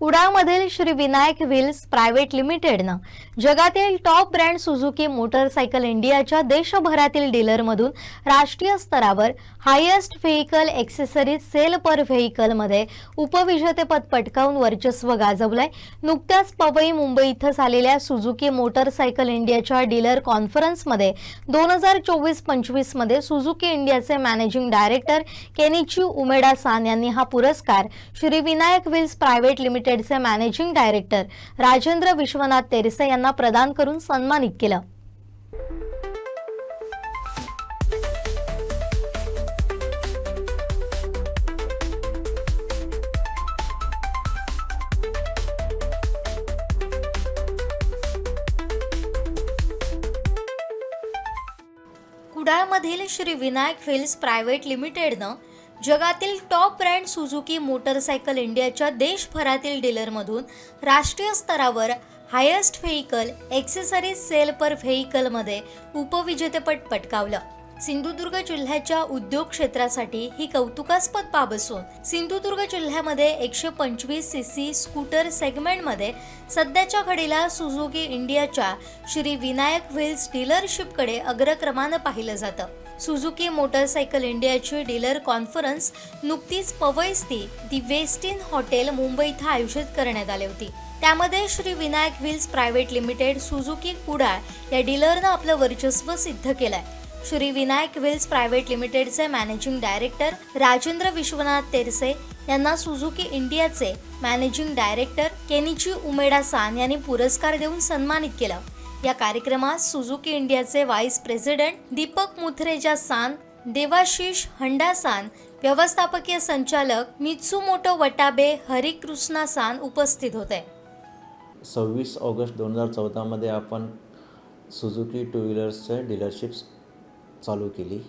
कुडामधील Shri Vinayak wheels private लिमिटेडनं जगातील top brand Suzuki motorcycle इंडियाच्या देशभरातील डीलरमधून राष्ट्रीय स्तरावर highest vehicle accessories sale per व्हेकलमध्ये उपविजेतेपद पटकावून वर्चस्व गाजवलंय. नुकत्याच पवई मुंबई इथं झालेल्या सुझुकी मोटरसायकल इंडियाच्या डीलर कॉन्फरन्समध्ये दोन हजार चोवीस पंचवीसमध्ये सुझुकी इंडियाचे managing director Kenichi Umeda san यांनी हा पुरस्कार श्री विनायक व्हील्स प्रायव्हेट लिमिटेडचे मॅनेजिंग डायरेक्टर राजेंद्र विश्वनाथ तेरसे यांना प्रदान करून सन्मानित केलं. कुडाळमधील श्री विनायक व्हील्स प्रायव्हेट लिमिटेडनं जगातील टॉप ब्रँड सुझुकी मोटरसायकल इंडियाच्या देशभरातील डीलरमधून राष्ट्रीय स्तरावर highest vehicle accessories sale per व्हेकलमध्ये उपविजेतेपद पटकावलं. सिंधुदुर्ग जिल्ह्याच्या उद्योग क्षेत्रासाठी ही कौतुकास्पद बाब असून सिंधुदुर्ग जिल्ह्यामध्ये एकशे पंचवीस सी सी स्कूटर सेगमेंटमध्ये सध्याच्या घडीला सुझुकी इंडियाच्या श्री विनायक व्हील्स डीलरशिपकडे अग्रक्रमानं पाहिलं जातं. सुझुकी मोटरसायकल इंडियाची डीलर कॉन्फरन्स नुकतीच पवईस्ती the Westin hotel Mumbai इथं आयोजित करण्यात आली होती. त्यामध्ये Shri Vinayak wheels private limited Suzuki Kudal या डीलरनं आपलं वर्चस्व सिद्ध केलंय. श्री विनायक व्हील्स प्रायव्हेट लिमिटेडचे मॅनेजिंग डायरेक्टर राजेंद्र विश्वनाथ तेरसे यांना सुझुकी इंडियाचे managing director Kenichi Umeda san यांनी पुरस्कार देऊन सन्मानित केलं. या कार्यक्रमात सुझुकी इंडियाचे vice president Deepak Muthreja san Devashish Handa san व्यवस्थापकीय संचालक मित्सुमोटो वटाबे हरिकृष्णा सान उपस्थित होते. सव्वीस ऑगस्ट दोन हजार चौदामध्ये आपण सुझुकी टू व्हीलर्सचे डीलरशिप्स चालू केली.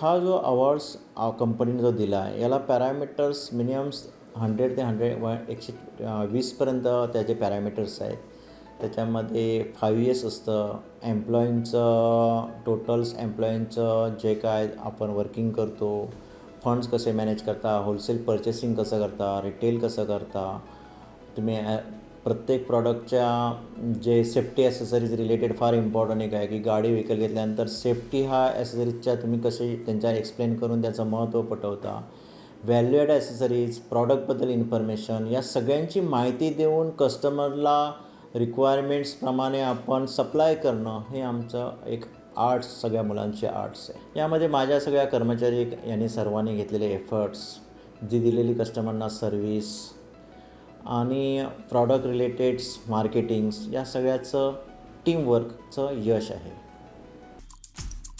हा जो अवॉर्ड्स कंपनीने जो दिला आहे याला पॅरामीटर्स मिनिमम्स हंड्रेड ते हंड्रेड व एकशे वीसपर्यंत त्याचे पॅरामीटर्स आहेत. त्याच्यामध्ये फाईव्ह इयर्स असतं. एम्प्लॉईंचं टोटल्स एम्प्लॉईंचं जे काय आपण वर्किंग करतो फंड्स कसे मॅनेज करता होलसेल पर्चेसिंग कसं करता रिटेल कसं करता तुम्ही प्रत्येक प्रॉडक्टच्या जे सेफ्टी ॲसेसरीज रिलेटेड फार इम्पॉर्टंट एक आहे की गाडी व्हेकल घेतल्यानंतर सेफ्टी हा ॲसेसरीजच्या तुम्ही कसे त्यांच्या एक्सप्लेन करून त्याचं महत्त्व पटवता. व्हॅल्युएड ॲसेसरीज प्रॉडक्टबद्दल इन्फॉर्मेशन या सगळ्यांची माहिती देऊन कस्टमरला रिक्वायरमेंट्सप्रमाणे आपण सप्लाय करणं हे आमचं एक आर्ट्स सगळ्या मुलांचे आर्ट्स आहे. यामध्ये माझ्या सगळ्या कर्मचारी यांनी सर्वांनी घेतलेले एफर्ट्स जी दिलेली कस्टमरना सर्व्हिस आणि प्रॉडक्ट रिलेटेड्स मार्केटिंग्स या सगळ्याचं टीमवर्कचं यश आहे.